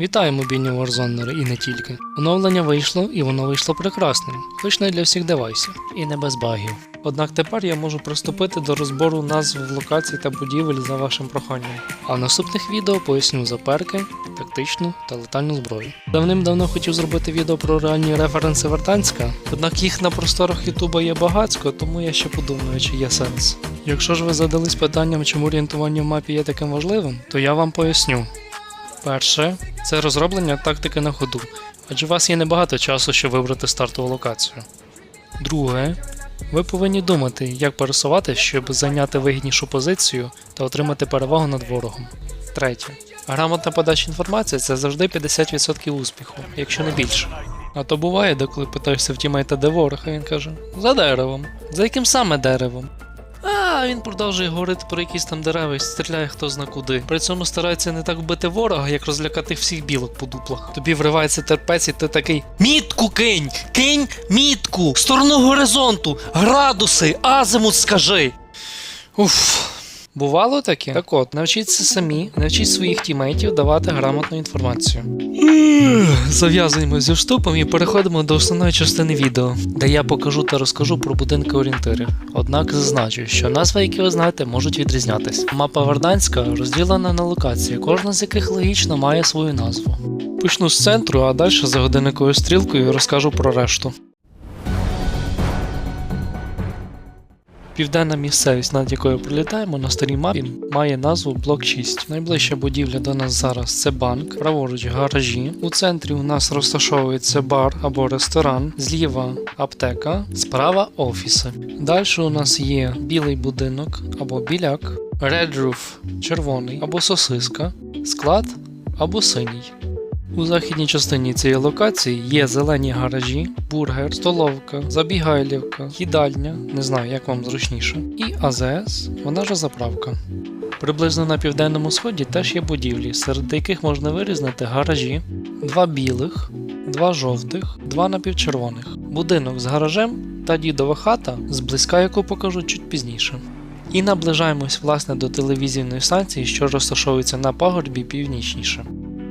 Вітаю мобільні варзонери і не тільки. Оновлення вийшло і воно вийшло прекрасним, хоч не для всіх девайсів і не без багів. Однак тепер я можу приступити до розбору назв локацій та будівель за вашим проханням. А в наступних відео поясню заперки, тактичну та летальну зброю. Давним-давно хотів зробити відео про реальні референси Вертанська, однак їх на просторах Ютуба є багацько, тому я ще подумаю, чи є сенс. Якщо ж ви задались питанням, чому орієнтування в мапі є таким важливим, то я вам поясню. Перше це розроблення тактики на ходу, адже у вас є небагато часу, щоб вибрати стартову локацію. Друге, ви повинні думати, як пересувати, щоб зайняти вигіднішу позицію та отримати перевагу над ворогом. Третє. Грамотна подача інформації це завжди 50% успіху, якщо не більше. А то буває, деколи питаєшся в тімейта, де ворог, а він каже: за деревом. За яким саме деревом? А він продовжує говорити про якісь там дерева і стріляє хто зна куди. При цьому старається не так вбити ворога, як розлякати всіх білок по дуплах. Тобі вривається терпець, і ти такий. Мітку кинь! Кинь мітку! Сторону горизонту! Градуси! Азимут скажи! Уф. Бувало таке? Так от, навчіться самі, навчіть своїх тімейтів давати грамотну інформацію. Зав'язуємо зі вступом і переходимо до основної частини відео, де я покажу та розкажу про будинки орієнтири. Однак зазначу, що назви, які ви знаєте, можуть відрізнятись. Мапа Верданська розділена на локації, кожна з яких логічно має свою назву. Почну з центру, а далі за годинниковою стрілкою розкажу про решту. Південна місцевість, над якою прилітаємо на старій мапі, має назву Блок 6. Найближча будівля до нас зараз це банк, праворуч гаражі. У центрі у нас розташовується бар або ресторан, зліва аптека, справа офіси. Далі у нас є білий будинок або біляк, Red Roof червоний або сосиска, склад або синій. У західній частині цієї локації є зелені гаражі, бургер, столовка, забігайлівка, їдальня, не знаю, як вам зручніше, і АЗС, вона ж заправка. Приблизно на південному сході теж є будівлі, серед яких можна вирізнити гаражі, два білих, два жовтих, два напівчервоних, будинок з гаражем та дідова хата, зблизька яку покажу чуть пізніше. І наближаємось власне до телевізійної станції, що розташовується на пагорбі північніше.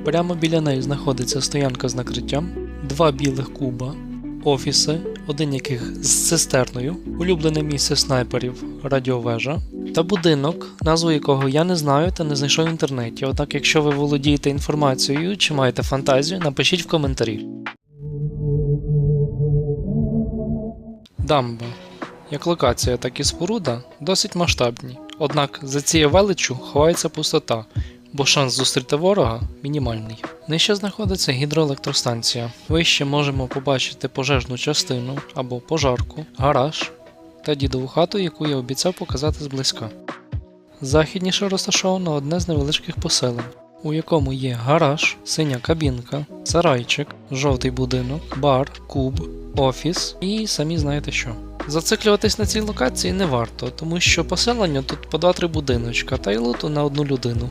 Прямо біля неї знаходиться стоянка з накриттям, два білих куба, офіси, один яких з цистерною, улюблене місце снайперів, радіовежа, та будинок, назву якого я не знаю та не знайшов в інтернеті. Однак, якщо ви володієте інформацією чи маєте фантазію, напишіть в коментарі. Дамба. Як локація, так і споруда досить масштабні. Однак за цією величчю ховається пустота, бо шанс зустріти ворога мінімальний. Нижче знаходиться гідроелектростанція. Вище можемо побачити пожежну частину або пожарку, гараж та дідову хату, яку я обіцяв показати зблизька. Західніше розташовано одне з невеличких поселень, у якому є гараж, синя кабінка, сарайчик, жовтий будинок, бар, куб, офіс і самі знаєте що. Зациклюватись на цій локації не варто, тому що поселення тут по 2-3 будиночка та й луту на одну людину.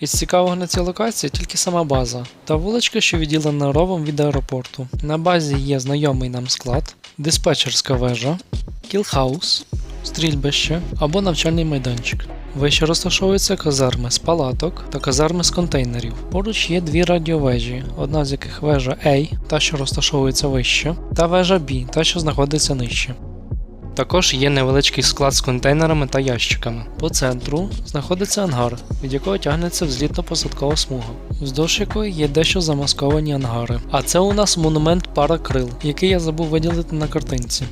Із цікавого на цій локації тільки сама база та вуличка, що відділена ровом від аеропорту. На базі є знайомий нам склад, диспетчерська вежа, кілхаус, стрільбище або навчальний майданчик. Вище розташовуються казарми з палаток та казарми з контейнерів. Поруч є дві радіовежі, одна з яких вежа A, та що розташовується вище, та вежа B, та що знаходиться нижче. Також є невеличкий склад з контейнерами та ящиками. По центру знаходиться ангар, від якого тягнеться взлітно-посадкова смуга, вздовж якої є дещо замасковані ангари. А це у нас монумент пара крил, який я забув виділити на картинці.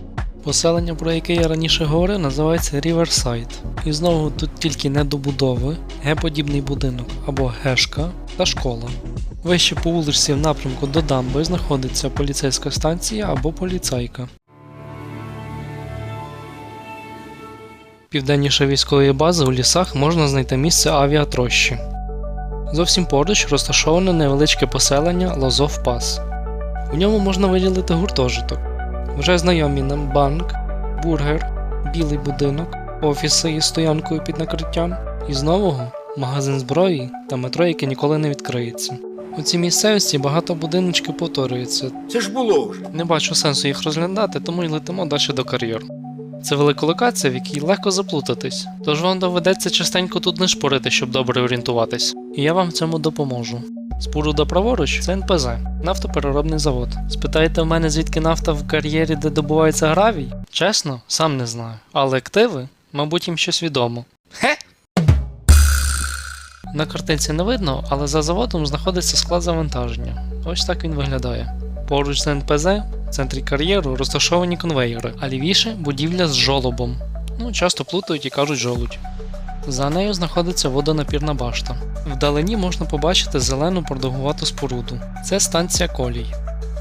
Поселення, про яке я раніше говорив, називається Riverside. І знову тут тільки недобудови, Г-подібний будинок або гешка та школа. Вище по вуличці в напрямку до дамби знаходиться поліцейська станція або поліцайка. Південніше військової бази у лісах можна знайти місце авіатрощі. Зовсім поруч розташоване невеличке поселення Лозов Пас. У ньому можна виділити гуртожиток, вже знайомі нам банк, бургер, білий будинок, офіси із стоянкою під накриттям, і з нового магазин зброї та метро, яке ніколи не відкриється. У цій місцевості багато будиночків повторюється. Це ж було вже. Не бачу сенсу їх розглядати, тому й летимо далі до кар'єр. Це велика локація, в якій легко заплутатись, тож вам доведеться частенько тут не шпорити, щоб добре орієнтуватись. І я вам в цьому допоможу. Споруда праворуч це НПЗ, нафтопереробний завод. Спитаєте в мене, звідки нафта в кар'єрі, де добувається гравій? Чесно, сам не знаю. Але активи, мабуть, їм щось відомо. Хе! На картинці не видно, але за заводом знаходиться склад завантаження. Ось так він виглядає. Поруч з НПЗ, в центрі кар'єру, розташовані конвейери, а лівіше будівля з жолобом. Ну, часто плутають і кажуть жолудь. За нею знаходиться водонапірна башта. Вдалині можна побачити зелену продовгувату споруду. Це станція колій.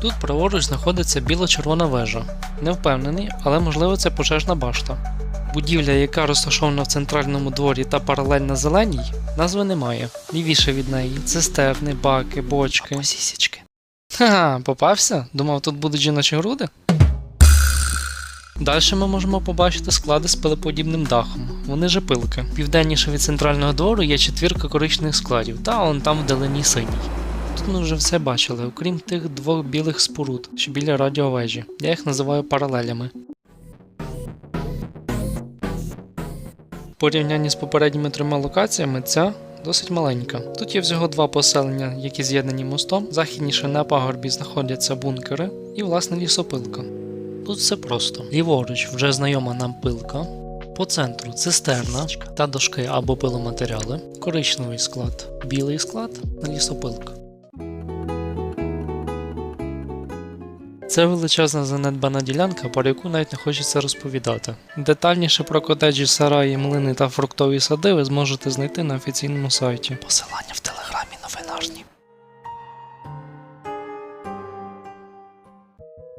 Тут праворуч знаходиться біла-червона вежа. Не впевнений, але можливо це пожежна башта. Будівля, яка розташована в центральному дворі та паралельна зеленій, назви немає. Лівіше від неї цистерни, баки, бочки, сісічки. Ха, попався? Думав, тут будуть жіночі груди? Далі ми можемо побачити склади з пилеподібним дахом. Вони же пилки. Південніше від центрального двору є четвірка коричневих складів, та он там вдалині синій. Тут ми вже все бачили, окрім тих двох білих споруд, що біля радіовежі. Я їх називаю паралелями. Порівнянні з попередніми трьома локаціями, ця досить маленька. Тут є всього два поселення, які з'єднані мостом. Західніше на пагорбі знаходяться бункери і власне лісопилка. Тут все просто. Ліворуч вже знайома нам пилка. По центру цистерна та дошки або пиломатеріали, коричневий склад, білий склад лісопилка. Це величезна занедбана ділянка, про яку навіть не хочеться розповідати. Детальніше про котеджі, сараї, млини та фруктові сади ви зможете знайти на офіційному сайті. Посилання в телеграмі новинарні.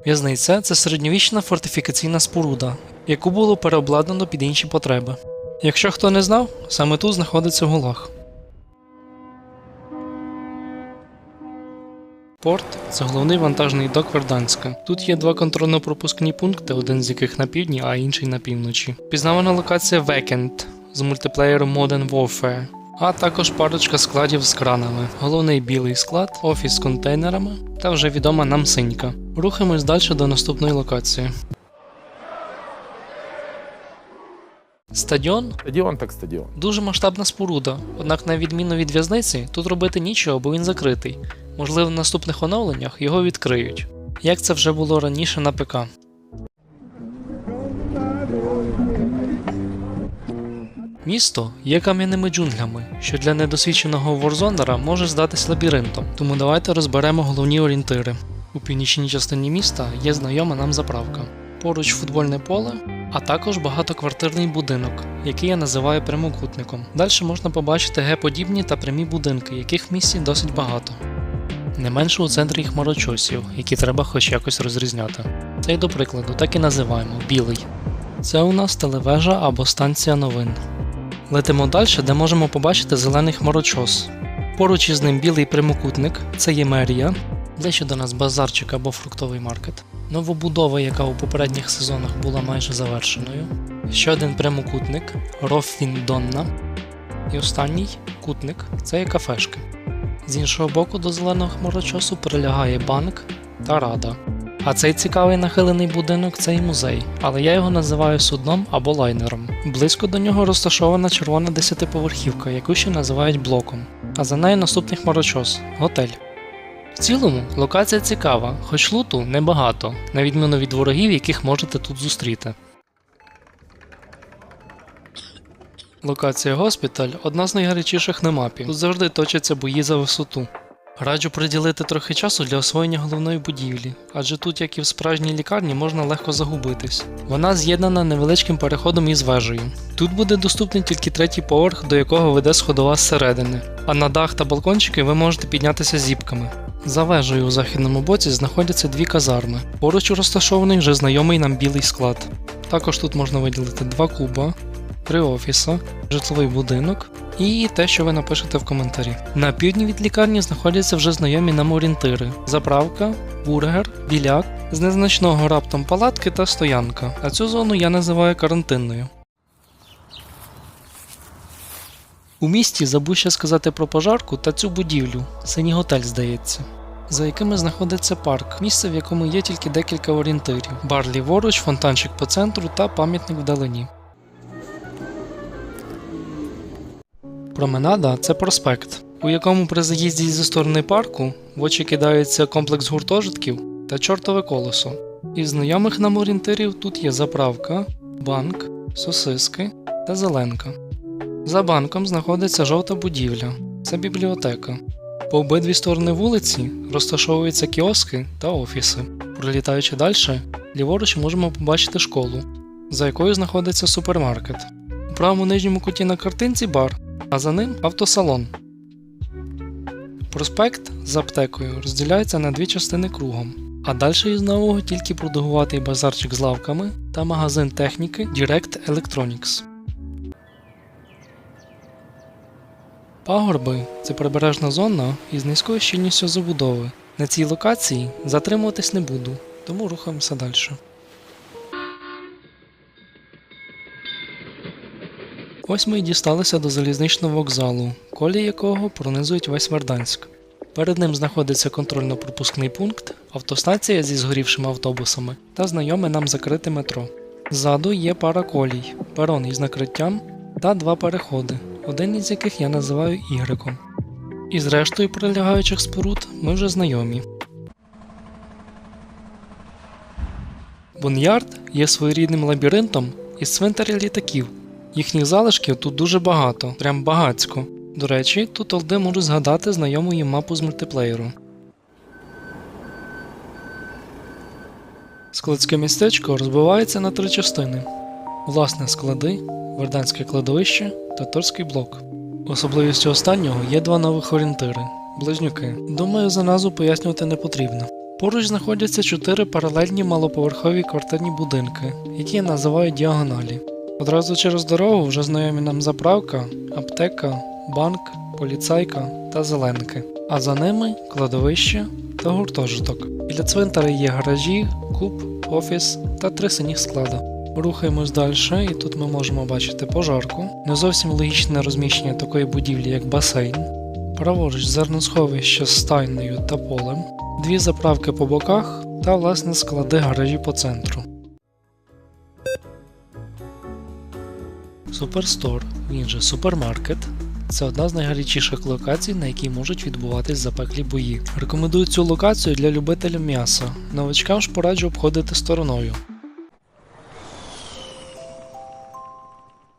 В'язниця це середньовічна фортифікаційна споруда, яку було переобладнано під інші потреби. Якщо хто не знав, саме тут знаходиться гулаг. Порт це головний вантажний док Верданська. Тут є два контрольно-пропускні пункти, один з яких на півдні, а інший на півночі. Пізнавана локація Vacant з мультиплеєром Modern Warfare, а також парочка складів з кранами. Головний білий склад, офіс з контейнерами та вже відома нам синька. Рухаємось далі до наступної локації. Стадіон Стадіон так стадіон. Дуже масштабна споруда, однак, на відміну від в'язниці, тут робити нічого, бо він закритий. Можливо, в наступних оновленнях його відкриють. Як це вже було раніше на ПК. Місто є кам'яними джунглями, що для недосвідченого ворзонера може здатись лабіринтом, тому давайте розберемо головні орієнтири. У північній частині міста є знайома нам заправка. Поруч футбольне поле, а також багатоквартирний будинок, який я називаю прямокутником. Далі можна побачити Г-подібні та прямі будинки, яких в місті досить багато. Не менше у центрі хмарочосів, які треба хоч якось розрізняти. Цей, до прикладу, так і називаємо білий. Це у нас телевежа або станція новин. Летимо далі, де можемо побачити зелений хмарочос. Поруч із ним білий прямокутник це є мерія, ближче до нас базарчик або фруктовий маркет. Новобудова, яка у попередніх сезонах була майже завершеною. Ще один прямокутник Роффіндонна. І останній кутник це є кафешки. З іншого боку до зеленого хмарочосу прилягає банк та рада. А цей цікавий нахилений будинок це і музей, але я його називаю судном або лайнером. Близько до нього розташована червона десятиповерхівка, яку ще називають блоком. А за нею наступний хмарочос готель. В цілому локація цікава, хоч луту небагато, на відміну від ворогів, яких можете тут зустріти. Локація госпіталь одна з найгарячіших на мапі. Тут завжди точаться бої за висоту. Раджу приділити трохи часу для освоєння головної будівлі, адже тут, як і в справжній лікарні, можна легко загубитись. Вона з'єднана невеличким переходом із вежею. Тут буде доступний тільки третій поверх, до якого веде сходова зсередини, а на дах та балкончики ви можете піднятися зіпками. За вежею у західному боці знаходяться дві казарми. Поруч розташований вже знайомий нам білий склад. Також тут можна виділити два куба, три офіса, житловий будинок і те, що ви напишете в коментарі. На півдні від лікарні знаходяться вже знайомі нам орієнтири: заправка, бургер, біляк, з незначного раптом палатки та стоянка. А цю зону я називаю карантинною. У місті забув ще сказати про пожарку та цю будівлю. Синій готель, здається. за якими знаходиться парк, місце, в якому є тільки декілька орієнтирів: бар ліворуч, фонтанчик по центру та пам'ятник вдалині. Променада це проспект, у якому при заїзді зі сторони парку в очі кидається комплекс гуртожитків та чортове колесо. Із знайомих нам орієнтирів тут є заправка, банк, сосиски та зеленка. За банком знаходиться жовта будівля це бібліотека. По обидві сторони вулиці розташовуються кіоски та офіси. Пролітаючи далі, ліворуч можемо побачити школу, за якою знаходиться супермаркет. У правому нижньому куті на картинці бар, а за ним автосалон. Проспект з аптекою розділяється на дві частини кругом, а далі із нового тільки продугуватий базарчик з лавками та магазин техніки Direct Electronics. Пагорби це прибережна зона із низькою щільністю забудови. На цій локації затримуватись не буду, тому рухаємося далі. Ось ми й дісталися до залізничного вокзалу, колії якого пронизують весь Верданськ. Перед ним знаходиться контрольно-пропускний пункт, автостанція зі згорівшими автобусами та знайоме нам закрите метро. Ззаду є пара колій, перон із накриттям та два переходи, один із яких я називаю ігреком. Із рештою прилягаючих споруд ми вже знайомі. Бонярд є своєрідним лабіринтом із цвинтаря літаків. Їхніх залишків тут дуже багато, прям багацько. До речі, тут олди можуть згадати знайому їм мапу з мультиплеєру. Складське містечко розбивається на три частини: власне склади, Верданське кладовище та Торський блок. Особливістю останнього є два нових орієнтири близнюки. Думаю, за назву пояснювати не потрібно. Поруч знаходяться чотири паралельні малоповерхові квартирні будинки, які я називаю діагоналі. Одразу через дорогу вже знайомі нам заправка, аптека, банк, поліцайка та зеленки. А за ними кладовище та гуртожиток. Біля цвинтара є гаражі, куб, офіс та три синіх склада. Рухаємось далі, і тут ми можемо бачити пожарку, не зовсім логічне розміщення такої будівлі, як басейн, праворуч зерносховище з стайнею та полем, дві заправки по боках та власне склади гаражі по центру. Суперстор, він же супермаркет. Це одна з найгарячіших локацій, на якій можуть відбуватись запеклі бої. Рекомендую цю локацію для любителів м'яса. Новичкам ж пораджу обходити стороною.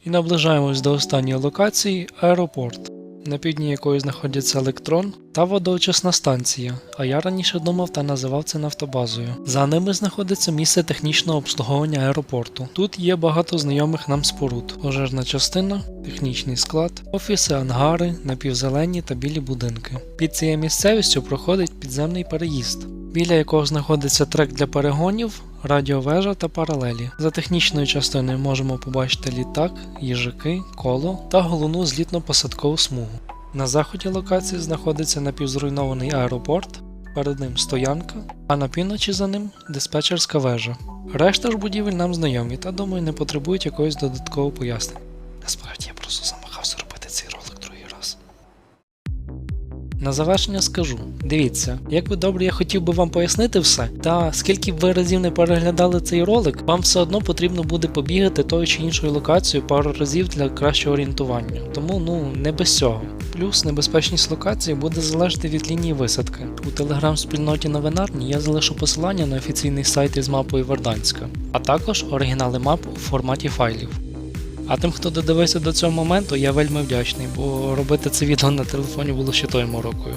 І наближаємось до останньої локації аеропорт, на півдні якої знаходяться електрон та водоочисна станція, а я раніше думав та називав це нафтобазою. За ними знаходиться місце технічного обслуговування аеропорту. Тут є багато знайомих нам споруд: пожежна частина, технічний склад, офіси, ангари, напівзелені та білі будинки. Під цією місцевістю проходить підземний переїзд, біля якого знаходиться трек для перегонів, радіовежа та паралелі. За технічною частиною можемо побачити літак, їжаки, коло та головну злітно-посадкову смугу. На заході локації знаходиться напівзруйнований аеропорт, перед ним стоянка, а на півночі за ним диспетчерська вежа. Решта ж будівель нам знайомі та думаю не потребують якогось додаткового пояснення. Насправді На завершення скажу: дивіться, як би добре я хотів би вам пояснити все, та скільки б ви разів не переглядали цей ролик, вам все одно потрібно буде побігати тою чи іншою локацією пару разів для кращого орієнтування. Тому ну не без цього. Плюс небезпечність локації буде залежати від лінії висадки. У телеграм-спільноті новинарні я залишу посилання на офіційний сайт із мапою Верданська, а також оригінали мап у форматі файлів. А тим, хто додивився до цього моменту, я вельми вдячний, бо робити це відео на телефоні було ще тою морокою.